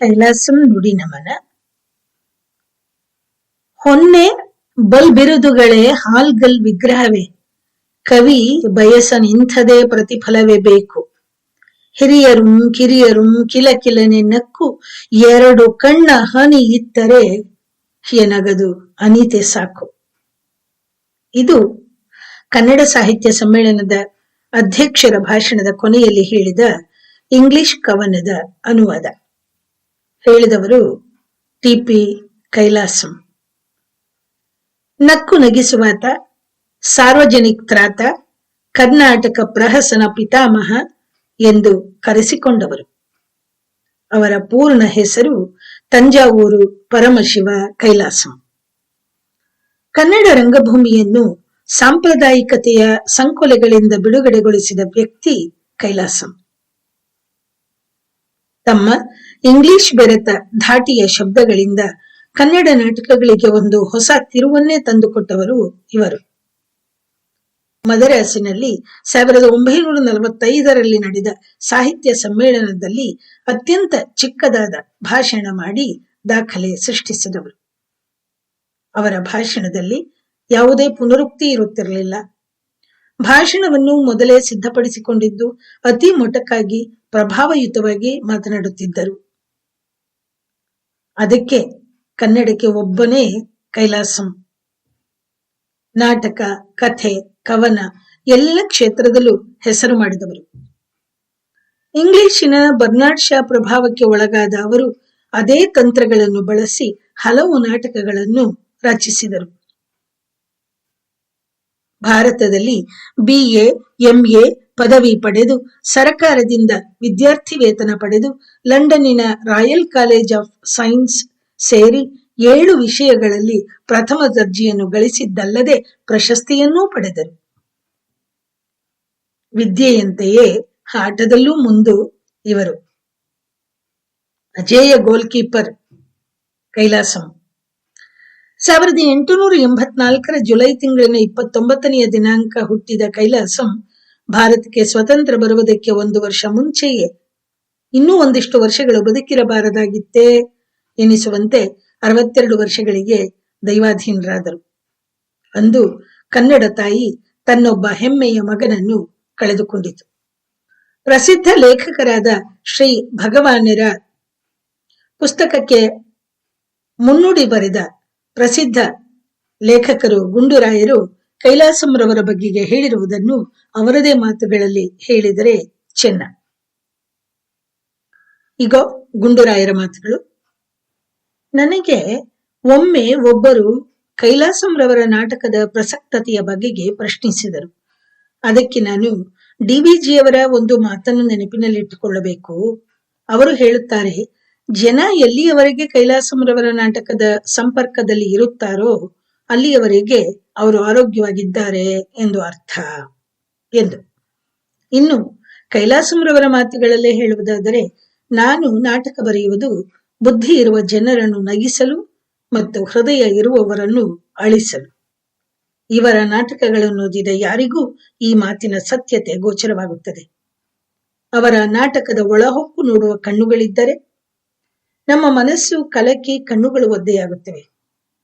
ಕೈಲಾಸಂ ನುಡಿ ನಮನ. ಹೊನ್ನೆ ಬಲ್ ಬಿರುದುಗಳೇ ಹಾಲ್ಗಲ್ ವಿಗ್ರಹವೇ. ಕವಿ ಬಯಸನ್ ಇಂಥದೇ ಪ್ರತಿಫಲವೇ ಬೇಕು. ಹಿರಿಯರುಂ ಕಿರಿಯರುಂ ಕಿಲಕಿಲನೆ ನಕ್ಕು ಎರಡು ಕಣ್ಣ ಹನಿ ಇತ್ತರೆ ಎನಗದು ಅನಿತೆ ಸಾಕು. ಇದು ಕನ್ನಡ ಸಾಹಿತ್ಯ ಸಮ್ಮೇಳನದ ಅಧ್ಯಕ್ಷರ ಭಾಷಣದ ಕೊನೆಯಲ್ಲಿ ಹೇಳಿದ ಇಂಗ್ಲಿಷ್ ಕವನದ ಅನುವಾದ. ಹೇಳಿದವರು ಟಿಪಿ ಕೈಲಾಸಂ. ನಕ್ಕು ನಗಿಸುವಾತ ಸಾರ್ವಜನಿಕ ತ್ರಾತ ಕರ್ನಾಟಕ ಪ್ರಹಸನ ಪಿತಾಮಹ ಎಂದು ಕರೆಸಿಕೊಂಡವರು. ಅವರ ಪೂರ್ಣ ಹೆಸರು ತಂಜಾವೂರು ಪರಮಶಿವ ಕೈಲಾಸಂ. ಕನ್ನಡ ರಂಗಭೂಮಿಯನ್ನು ಸಾಂಪ್ರದಾಯಿಕತೆಯ ಸಂಕೊಲೆಗಳಿಂದ ಬಿಡುಗಡೆಗೊಳಿಸಿದ ವ್ಯಕ್ತಿ ಕೈಲಾಸಂ. ತಮ್ಮ ಇಂಗ್ಲಿಷ್ ಬೆರೆತ ಧಾಟಿಯ ಶಬ್ದಗಳಿಂದ ಕನ್ನಡ ನಾಟಕಗಳಿಗೆ ಒಂದು ಹೊಸ ತಿರುವನ್ನೇ ತಂದುಕೊಟ್ಟವರು ಇವರು. ಮದರಾಸಿನಲ್ಲಿ ಸಾವಿರದ ಒಂಬೈನೂರ ನಲವತ್ತೈದರಲ್ಲಿ ನಡೆದ ಸಾಹಿತ್ಯ ಸಮ್ಮೇಳನದಲ್ಲಿ ಅತ್ಯಂತ ಚಿಕ್ಕದಾದ ಭಾಷಣ ಮಾಡಿ ದಾಖಲೆ ಸೃಷ್ಟಿಸಿದವರು. ಅವರ ಭಾಷಣದಲ್ಲಿ ಯಾವುದೇ ಪುನರುಕ್ತಿ ಇರುತ್ತಿರಲಿಲ್ಲ. ಭಾಷಣವನ್ನು ಮೊದಲೇ ಸಿದ್ಧಪಡಿಸಿಕೊಂಡಿದ್ದು ಅತಿ ಮೊಟಕಾಗಿ, ಪ್ರಭಾವಯುತವಾಗಿ ಮಾತನಾಡುತ್ತಿದ್ದರು. ಅದಕ್ಕೆ ಕನ್ನಡಕ್ಕೆ ಒಬ್ಬನೇ ಕೈಲಾಸಂ. ನಾಟಕ, ಕಥೆ, ಕವನ ಎಲ್ಲ ಕ್ಷೇತ್ರದಲ್ಲೂ ಹೆಸರು ಮಾಡಿದವರು. ಇಂಗ್ಲಿಶಿನ ಬರ್ನಾಡ್ ಶಾ ಪ್ರಭಾವಕ್ಕೆ ಒಳಗಾದ ಅವರು ಅದೇ ತಂತ್ರಗಳನ್ನು ಬಳಸಿ ಹಲವು ನಾಟಕಗಳನ್ನು ರಚಿಸಿದರು. ಭಾರತದಲ್ಲಿ ಬಿಎ ಎಂಎ ಪದವಿ ಪಡೆದು, ಸರಕಾರದಿಂದ ವಿದ್ಯಾರ್ಥಿ ವೇತನ ಪಡೆದು, ಲಂಡನ್ನಿನ ರಾಯಲ್ ಕಾಲೇಜ್ ಆಫ್ ಸೈನ್ಸ್ ಸೇರಿ ಏಳು ವಿಷಯಗಳಲ್ಲಿ ಪ್ರಥಮ ದರ್ಜೆಯನ್ನು ಗಳಿಸಿದ್ದಲ್ಲದೆ ಪ್ರಶಸ್ತಿಯನ್ನೂ ಪಡೆದರು. ವಿದ್ಯೆಯಂತೆಯೇ ಆಟದಲ್ಲೂ ಮುಂದು ಇವರು. ಅಜೇಯ ಗೋಲ್ ಕೀಪರ್ ಕೈಲಾಸಂ. ಸಾವಿರದ ಎಂಟುನೂರ ಎಂಬತ್ನಾಲ್ಕರ ಜುಲೈ ತಿಂಗಳಿನ ಇಪ್ಪತ್ತೊಂಬತ್ತನೆಯ ದಿನಾಂಕ ಹುಟ್ಟಿದ ಕೈಲಾಸಂ ಭಾರತಕ್ಕೆ ಸ್ವತಂತ್ರ ಬರುವುದಕ್ಕೆ ಒಂದು ವರ್ಷ ಮುಂಚೆಯೇ. ಇನ್ನೂ ಒಂದಿಷ್ಟು ವರ್ಷಗಳು ಬದುಕಿರಬಾರದಾಗಿತ್ತೇ ಎನಿಸುವಂತೆ ಅರವತ್ತೆರಡು ವರ್ಷಗಳಿಗೆ ದೈವಾಧೀನರಾದರು. ಅಂದು ಕನ್ನಡ ತಾಯಿ ತನ್ನೊಬ್ಬ ಹೆಮ್ಮೆಯ ಮಗನನ್ನು ಕಳೆದುಕೊಂಡಿತು. ಪ್ರಸಿದ್ಧ ಲೇಖಕರಾದ ಶ್ರೀ ಭಗವಾನರ ಪುಸ್ತಕಕ್ಕೆ ಮುನ್ನುಡಿ ಬರೆದ ಪ್ರಸಿದ್ಧ ಲೇಖಕರು, ಗುಂಡುರಾಯರು ಕೈಲಾಸಂರವರ ಬಗ್ಗೆ ಹೇಳಿರುವುದನ್ನು ಅವರದೇ ಮಾತುಗಳಲ್ಲಿ ಹೇಳಿದರೆ ಚೆನ್ನ. ಈಗ ಗುಂಡುರಾಯರ ಮಾತುಗಳು. ನನಗೆ ಒಮ್ಮೆ ಒಬ್ಬರು ಕೈಲಾಸಂರವರ ನಾಟಕದ ಪ್ರಸಕ್ತತೆಯ ಬಗೆಗೆ ಪ್ರಶ್ನಿಸಿದರು. ಅದಕ್ಕೆ ನಾನು ಡಿವಿಜಿಯವರ ಒಂದು ಮಾತನ್ನು ನೆನಪಿನಲ್ಲಿಟ್ಟುಕೊಳ್ಳಬೇಕು. ಅವರು ಹೇಳುತ್ತಾರೆ ಜನ ಎಲ್ಲಿಯವರೆಗೆ ಕೈಲಾಸಮ್ರವರ ನಾಟಕದ ಸಂಪರ್ಕದಲ್ಲಿ ಇರುತ್ತಾರೋ ಅಲ್ಲಿಯವರೆಗೆ ಅವರು ಆರೋಗ್ಯವಾಗಿದ್ದಾರೆ ಎಂದು ಅರ್ಥ ಎಂದು. ಇನ್ನು ಕೈಲಾಸಮ್ರವರ ಮಾತುಗಳಲ್ಲೇ ಹೇಳುವುದಾದರೆ, ನಾನು ನಾಟಕ ಬರೆಯುವುದು ಬುದ್ಧಿ ಇರುವ ಜನರನ್ನು ನಗಿಸಲು ಮತ್ತು ಹೃದಯ ಇರುವವರನ್ನು ಅಳಿಸಲು. ಇವರ ನಾಟಕಗಳನ್ನು ಓದಿದ ಯಾರಿಗೂ ಈ ಮಾತಿನ ಸತ್ಯತೆ ಗೋಚರವಾಗುತ್ತದೆ. ಅವರ ನಾಟಕದ ಒಳಹೊಕ್ಕು ನೋಡುವ ಕಣ್ಣುಗಳಿದ್ದರೆ ನಮ್ಮ ಮನಸ್ಸು ಕಲಕಿ ಕಣ್ಣುಗಳು ಒದ್ದೆಯಾಗುತ್ತವೆ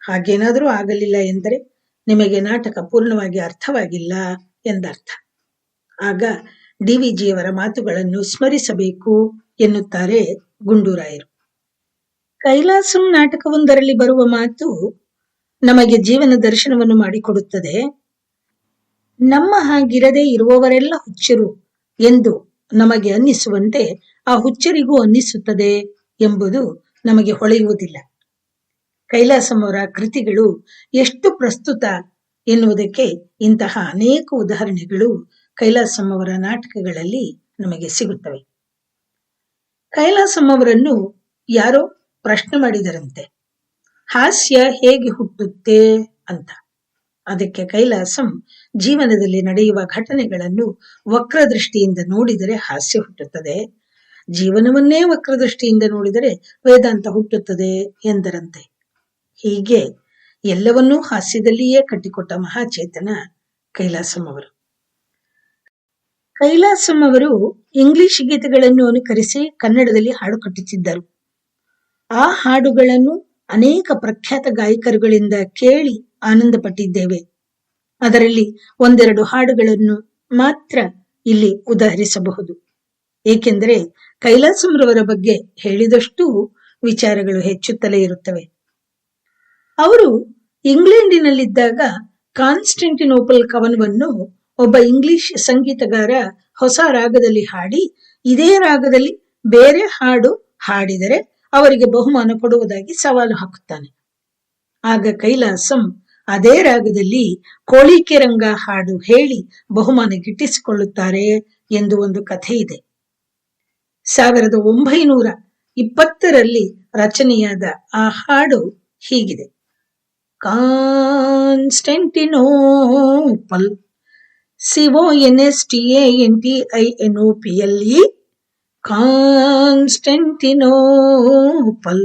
ಹಾಗೇನಾದರೂ ಆಗಲಿಲ್ಲ ಎಂದರೆ ನಿಮಗೆ ನಾಟಕ ಪೂರ್ಣವಾಗಿ ಅರ್ಥವಾಗಿಲ್ಲ ಎಂದರ್ಥ. ಆಗ ಡಿವಿಜಿಯವರ ಮಾತುಗಳನ್ನು ಸ್ಮರಿಸಬೇಕು ಎನ್ನುತ್ತಾರೆ ಗುಂಡೂರಾಯರು. ಕೈಲಾಸಂ ನಾಟಕವೊಂದರಲ್ಲಿ ಬರುವ ಮಾತು ನಮಗೆ ಜೀವನ ದರ್ಶನವನ್ನು ಮಾಡಿಕೊಡುತ್ತದೆ. ನಮ್ಮ ಹಾಗಿರದೆ ಇರುವವರೆಲ್ಲ ಹುಚ್ಚರು ಎಂದು ನಮಗೆ ಅನ್ನಿಸುವಂತೆ ಆ ಹುಚ್ಚರಿಗೂ ಅನ್ನಿಸುತ್ತದೆ. ಎಂಬುದು ನಮಗೆ ಹೊಳೆಯುವುದಿಲ್ಲ. ಕೈಲಾಸಂ ಅವರ ಕೃತಿಗಳು ಎಷ್ಟು ಪ್ರಸ್ತುತ ಎನ್ನುವುದಕ್ಕೆ ಇಂತಹ ಅನೇಕ ಉದಾಹರಣೆಗಳು ಕೈಲಾಸಂ ಅವರ ನಾಟಕಗಳಲ್ಲಿ ನಮಗೆ ಸಿಗುತ್ತವೆ. ಕೈಲಾಸಮ್ಮವರನ್ನು ಯಾರೋ ಪ್ರಶ್ನೆ ಮಾಡಿದರಂತೆ, ಹಾಸ್ಯ ಹೇಗೆ ಹುಟ್ಟುತ್ತೆ? ಅಂತ. ಅದಕ್ಕೆ ಕೈಲಾಸಂ ಜೀವನದಲ್ಲಿ ನಡೆಯುವ ಘಟನೆಗಳನ್ನು ವಕ್ರದೃಷ್ಟಿಯಿಂದ ನೋಡಿದರೆ ಹಾಸ್ಯ ಹುಟ್ಟುತ್ತದೆ ಜೀವನವನ್ನೇ ವಕ್ರದೃಷ್ಟಿಯಿಂದ ನೋಡಿದರೆ ವೇದಾಂತ ಹುಟ್ಟುತ್ತದೆ ಎಂದರಂತೆ. ಹೀಗೆ ಎಲ್ಲವನ್ನೂ ಹಾಸ್ಯದಲ್ಲಿಯೇ ಕಟ್ಟಿಕೊಟ್ಟ ಮಹಾಚೇತನ ಕೈಲಾಸಂ ಅವರು ಕೈಲಾಸಂ ಅವರು ಇಂಗ್ಲಿಷ್ ಗೀತೆಗಳನ್ನು ಅನುಕರಿಸಿ ಕನ್ನಡದಲ್ಲಿ ಹಾಡು ಕಟ್ಟುತ್ತಿದ್ದರು. ಆ ಹಾಡುಗಳನ್ನು ಅನೇಕ ಪ್ರಖ್ಯಾತ ಗಾಯಕರುಗಳಿಂದ ಕೇಳಿ ಆನಂದ ಪಟ್ಟಿದ್ದೇವೆ ಅದರಲ್ಲಿ ಒಂದೆರಡು ಹಾಡುಗಳನ್ನು ಮಾತ್ರ ಇಲ್ಲಿ ಉದಾಹರಿಸಬಹುದು. ಏಕೆಂದರೆ ಕೈಲಾಸಂರವರ ಬಗ್ಗೆ ಹೇಳಿದಷ್ಟು ವಿಚಾರಗಳು ಹೆಚ್ಚುತ್ತಲೇ ಇರುತ್ತವೆ. ಅವರು ಇಂಗ್ಲೆಂಡಿನಲ್ಲಿದ್ದಾಗ ಕಾನ್ಸ್ಟೆಂಟಿನೋಪಲ್ ಕವನವನ್ನು ಒಬ್ಬ ಇಂಗ್ಲಿಷ್ ಸಂಗೀತಗಾರ ಹೊಸ ರಾಗದಲ್ಲಿ ಹಾಡಿ, ಇದೇ ರಾಗದಲ್ಲಿ ಬೇರೆ ಹಾಡು ಹಾಡಿದರೆ ಅವರಿಗೆ ಬಹುಮಾನ ಕೊಡುವುದಾಗಿ ಸವಾಲು ಹಾಕುತ್ತಾನೆ. ಆಗ ಕೈಲಾಸಂ ಅದೇ ರಾಗದಲ್ಲಿ ಕೋಳಿಕೆ ರಂಗ ಹಾಡು ಹೇಳಿ ಬಹುಮಾನ ಗಿಟ್ಟಿಸಿಕೊಳ್ಳುತ್ತಾರೆ ಎಂದು ಒಂದು ಕಥೆ ಇದೆ ಸಾವಿರದ ಒಂಬೈನೂರ ಇಪ್ಪತ್ತರಲ್ಲಿ ರಚನೆಯಾದ ಆ ಹಾಡು ಹೀಗಿದೆ. Constantinople C O N S T N T I N O P L E, Constantinople.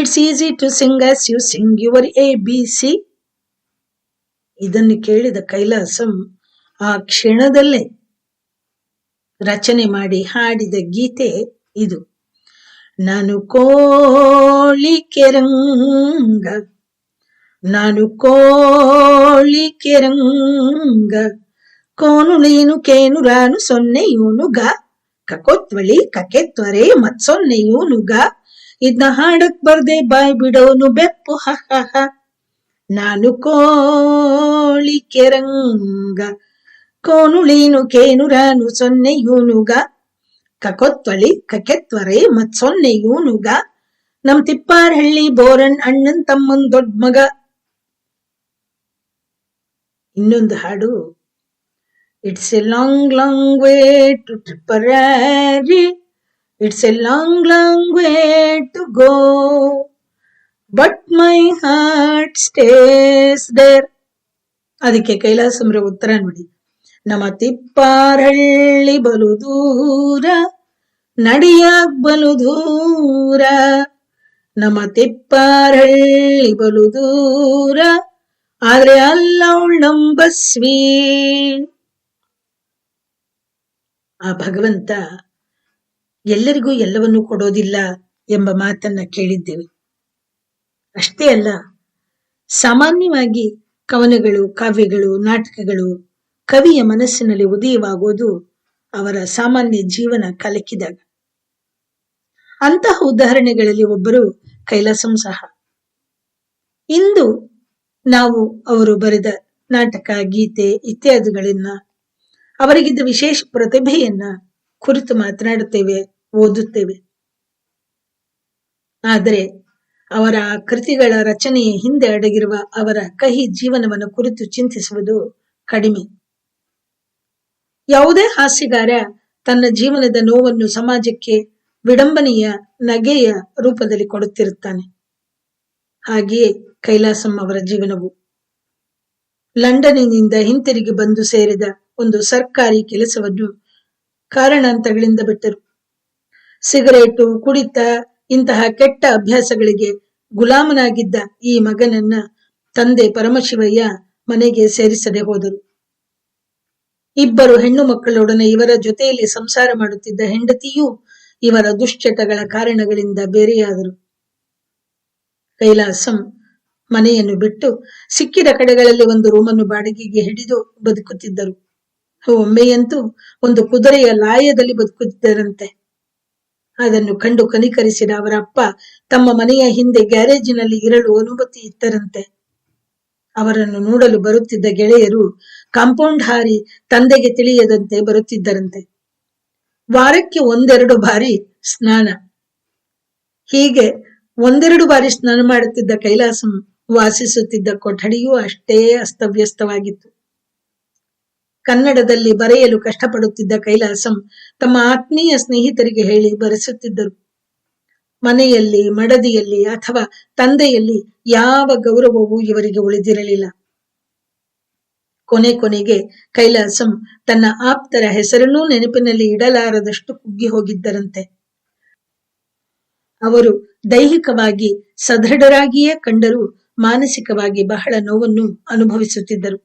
It's easy to sing as you sing your A B C ಇದನ್ನು ಕೇಳಿದ ಕೈಲಾಸಂ ಆ ಕ್ಷಣದಲ್ಲೇ ರಚನೆ ಮಾಡಿ ಹಾಡಿದ ಗೀತೆ ಇದು. ನಾನು ಕೋಳಿ ಕೆರಂಗ, ನಾನು ಕೋಳಿ ಕೆರಂಗ ಕೋನುಳೀನು ಕೇನು ರಾನು ಸೊನ್ನೆಯೂನು ಗ, ಕಕೋತ್ವಳಿ ಕಕೆತ್ವರೆ ಮತ್ ಸೊನ್ನೆಯೂನು ಗ, ಇದ್ನ ಹಾಡಕ್ ಬರ್ದೆ ಬಾಯ್ ಬಿಡೋನು ಬೆಪ್ಪು ಹ. ನಾನು ಕೋಳಿ ಕೆರಂಗ ಕೋನುಳೀನು ಕೇನುರನು ಸೊನ್ನೆಯೂನುಗ ಕಕೊತ್ವಳಿ ಕಕೆತ್ವರೆ ಮತ್ ಸೊನ್ನೆಯೂನುಗ ನಮ್ ತಿಪ್ಪಾರ್ಹಳ್ಳಿ ಬೋರನ್ ಅಣ್ಣನ್ ತಮ್ಮನ್ ದೊಡ್ಡ ಮಗ. ಇನ್ನೊಂದು ಹಾಡು. It's a long long way to Tipperary it's a long long way to go but my heart stays there ಅದಕ್ಕೆ ಕೈಲಾಸಂರ ಉತ್ತರ ನೋಡಿ. ನಮ್ಮ ತಿಪ್ಪಾರಳ್ಳಿ ಬಲು ದೂರ, ನಡಿಯಾಗ್ ಬಲು ದೂರ. ನಮ ತಿಪ್ಪಾರಳ್ಳಿ ಬಲು ದೂರ, ಆದ್ರೆ ಅಲ್ಲ ನಂಬಸ್ವಿ. ಆ ಭಗವಂತ ಎಲ್ಲರಿಗೂ ಎಲ್ಲವನ್ನೂ ಕೊಡೋದಿಲ್ಲ ಎಂಬ ಮಾತನ್ನ ಕೇಳಿದ್ದೇವೆ. ಅಷ್ಟೇ ಅಲ್ಲ, ಸಾಮಾನ್ಯವಾಗಿ ಕವನಗಳು, ಕಾವ್ಯಗಳು, ನಾಟಕಗಳು ಕವಿಯ ಮನಸ್ಸಿನಲ್ಲಿ ಉದಯವಾಗುವುದು ಅವರ ಸಾಮಾನ್ಯ ಜೀವನ ಕಲಕಿದಾಗ. ಅಂತಹ ಉದಾಹರಣೆಗಳಲ್ಲಿ ಒಬ್ಬರು ಕೈಲಾಸಂ ಸಹ. ಇಂದು ನಾವು ಅವರು ಬರೆದ ನಾಟಕ, ಗೀತೆ ಇತ್ಯಾದಿಗಳನ್ನ, ಅವರಿಗಿದ್ದ ವಿಶೇಷ ಪ್ರತಿಭೆಯನ್ನ ಕುರಿತು ಮಾತನಾಡುತ್ತೇವೆ, ಓದುತ್ತೇವೆ. ಆದರೆ ಅವರ ಕೃತಿಗಳ ರಚನೆಯ ಹಿಂದೆ ಅಡಗಿರುವ ಅವರ ಕಹಿ ಜೀವನವನ್ನು ಕುರಿತು ಚಿಂತಿಸುವುದು ಕಡಿಮೆ. ಯಾವುದೇ ಹಾಸ್ಯಗಾರ ತನ್ನ ಜೀವನದ ನೋವನ್ನು ಸಮಾಜಕ್ಕೆ ವಿಡಂಬನೆಯ ನಗೆಯ ರೂಪದಲ್ಲಿ ಕೊಡುತ್ತಿರುತ್ತಾನೆ. ಹಾಗೆಯೇ ಕೈಲಾಸಂ ಅವರ ಜೀವನವು. ಲಂಡನ್ನಿನಿಂದ ಹಿಂತಿರುಗಿ ಬಂದು ಸೇರಿದ ಒಂದು ಸರ್ಕಾರಿ ಕೆಲಸವನ್ನು ಕಾರಣಾಂತರಗಳಿಂದ ಬಿಟ್ಟರು. ಸಿಗರೇಟು, ಕುಡಿತ, ಇಂತಹ ಕೆಟ್ಟ ಅಭ್ಯಾಸಗಳಿಗೆ ಗುಲಾಮನಾಗಿದ್ದ ಈ ಮಗನನ್ನ ತಂದೆ ಪರಮಶಿವಯ್ಯ ಮನೆಗೆ ಸೇರಿಸದೆ ಹೋದರು. ಇಬ್ಬರು ಹೆಣ್ಣು ಮಕ್ಕಳೊಡನೆ ಇವರ ಜೊತೆಯಲ್ಲಿ ಸಂಸಾರ ಮಾಡುತ್ತಿದ್ದ ಹೆಂಡತಿಯೂ ಇವರ ದುಶ್ಚಟಗಳ ಕಾರಣಗಳಿಂದ ಬೇರೆಯಾದರು. ಕೈಲಾಸಂ ಮನೆಯನ್ನು ಬಿಟ್ಟು ಸಿಕ್ಕಿದ ಕಡೆಗಳಲ್ಲಿ ಒಂದು ರೂಮನ್ನು ಬಾಡಿಗೆಗೆ ಹಿಡಿದು ಬದುಕುತ್ತಿದ್ದರು. ಒಮ್ಮೆಯಂತೂ ಒಂದು ಕುದುರೆಯ ಲಾಯದಲ್ಲಿ ಬದುಕುತ್ತಿದ್ದರಂತೆ. ಅದನ್ನು ಕಂಡು ಕನಿಕರಿಸಿದ ಅವರ ಅಪ್ಪ ತಮ್ಮ ಮನೆಯ ಹಿಂದೆ ಗ್ಯಾರೇಜಿನಲ್ಲಿ ಇರಲು ಅನುಮತಿ ಇತ್ತರಂತೆ. ಅವರನ್ನು ನೋಡಲು ಬರುತ್ತಿದ್ದ ಗೆಳೆಯರು ಕಾಂಪೌಂಡ್ ಹಾರಿ ತಂದೆಗೆ ತಿಳಿಯದಂತೆ ಬರುತ್ತಿದ್ದರಂತೆ. ವಾರಕ್ಕೆ ಒಂದೆರಡು ಬಾರಿ ಸ್ನಾನ. ಹೀಗೆ ಒಂದೆರಡು ಬಾರಿ ಸ್ನಾನ ಮಾಡುತ್ತಿದ್ದ ಕೈಲಾಸಂ ವಾಸಿಸುತ್ತಿದ್ದ ಕೊಠಡಿಯೂ ಅಷ್ಟೇ ಅಸ್ತವ್ಯಸ್ತವಾಗಿತ್ತು. ಕನ್ನಡದಲ್ಲಿ ಬರೆಯಲು ಕಷ್ಟಪಡುತ್ತಿದ್ದ ಕೈಲಾಸಂ ತಮ್ಮ ಆತ್ಮೀಯ ಸ್ನೇಹಿತರಿಗೆ ಹೇಳಿ ಬರೆಸುತ್ತಿದ್ದರು. ಮನೆಯಲ್ಲಿ, ಮಡದಿಯಲ್ಲಿ ಅಥವಾ ತಂದೆಯಲ್ಲಿ ಯಾವ ಗೌರವವೂ ಇವರಿಗೆ ಉಳಿದಿರಲಿಲ್ಲ. ಕೊನೆ ಕೊನೆಗೆ ಕೈಲಾಸಂ ತನ್ನ ಆಪ್ತರ ಹೆಸರನ್ನೂ ನೆನಪಿನಲ್ಲಿ ಇಡಲಾರದಷ್ಟು ಕುಗ್ಗಿ ಹೋಗಿದ್ದರಂತೆ. ಅವರು ದೈಹಿಕವಾಗಿ ಸದೃಢರಾಗಿಯೇ ಕಂಡರೂ ಮಾನಸಿಕವಾಗಿ ಬಹಳ ನೋವನ್ನು ಅನುಭವಿಸುತ್ತಿದ್ದರು.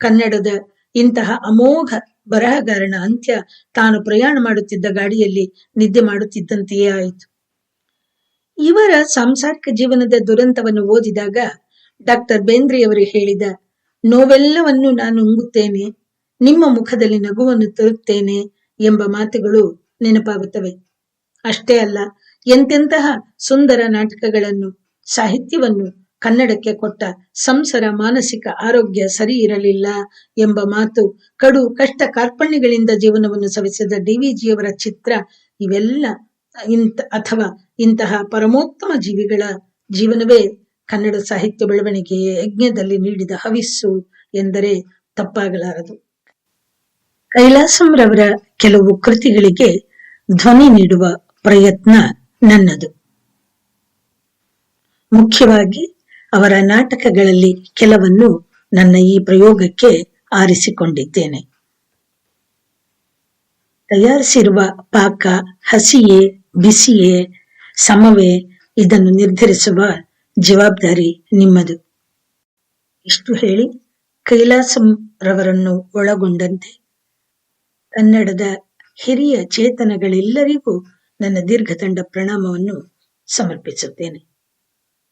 ಕನ್ನಡದ ಇಂತಹ ಅಮೋಘ ಬರಹಗಾರನ ಅಂತ್ಯ ತಾನು ಪ್ರಯಾಣ ಮಾಡುತ್ತಿದ್ದ ಗಾಡಿಯಲ್ಲಿ ನಿದ್ದೆ ಮಾಡುತ್ತಿದ್ದಂತೆಯೇ ಆಯಿತು. ಇವರ ಸಾಂಸಾರಿಕ ಜೀವನದ ದುರಂತವನ್ನು ಓದಿದಾಗ ಡಾಕ್ಟರ್ ಬೇಂದ್ರೆಯವರು ಹೇಳಿದ ನೋವೆಲ್ಲವನ್ನು ನಾನು ಉಂಗುತ್ತೇನೆ ನಿಮ್ಮ ಮುಖದಲ್ಲಿ ನಗುವನ್ನು ತರುತ್ತೇನೆ ಎಂಬ ಮಾತುಗಳು ನೆನಪಾಗುತ್ತವೆ. ಅಷ್ಟೇ ಅಲ್ಲ, ಎಂತೆಂತಹ ಸುಂದರ ನಾಟಕಗಳನ್ನು, ಸಾಹಿತ್ಯವನ್ನು ಕನ್ನಡಕ್ಕೆ ಕೊಟ್ಟ ಸಂಸರ ಮಾನಸಿಕ ಆರೋಗ್ಯ ಸರಿ ಇರಲಿಲ್ಲ ಎಂಬ ಮಾತು ಕಡು ಕಷ್ಟ ಕಾರ್ಪಣ್ಯಗಳಿಂದ ಜೀವನವನ್ನು ಸವಿಸಿದ ಡಿ ವಿ ಜಿಯವರ ಚಿತ್ರ ಇವೆಲ್ಲ ಇಂತ ಅಥವಾ ಇಂತಹ ಪರಮೋತ್ತಮ ಜೀವಿಗಳ ಜೀವನವೇ ಕನ್ನಡ ಸಾಹಿತ್ಯ ಬೆಳವಣಿಗೆಯ ಯಜ್ಞದಲ್ಲಿ ನೀಡಿದ ಹವಿಸ್ಸು ಎಂದರೆ ತಪ್ಪಾಗಲಾರದು. ಕೈಲಾಸಂರವರ ಕೆಲವು ಕೃತಿಗಳಿಗೆ ಧ್ವನಿ ನೀಡುವ ಪ್ರಯತ್ನ ನನ್ನದು. ಮುಖ್ಯವಾಗಿ ಅವರ ನಾಟಕಗಳಲ್ಲಿ ಕೆಲವನ್ನು ನನ್ನ ಈ ಪ್ರಯೋಗಕ್ಕೆ ಆರಿಸಿಕೊಂಡಿದ್ದೇನೆ. ತಯಾರಿಸಿರುವ ಪಾಕ, ಹಸಿಯೇ, ಬಿಸಿಯೇ, ಸಮವೇ ಇದನ್ನು ನಿರ್ಧರಿಸುವ ಜವಾಬ್ದಾರಿ ನಿಮ್ಮದು. ಇಷ್ಟು ಹೇಳಿ ಕೈಲಾಸಂ ರವರನ್ನು ಒಳಗೊಂಡಂತೆ. ಕನ್ನಡದ ಹಿರಿಯ ಚೇತನಗಳೆಲ್ಲರಿಗೂ ನನ್ನ ದೀರ್ಘದಂಡ ಪ್ರಣಾಮವನ್ನು ಸಮರ್ಪಿಸುತ್ತೇನೆ.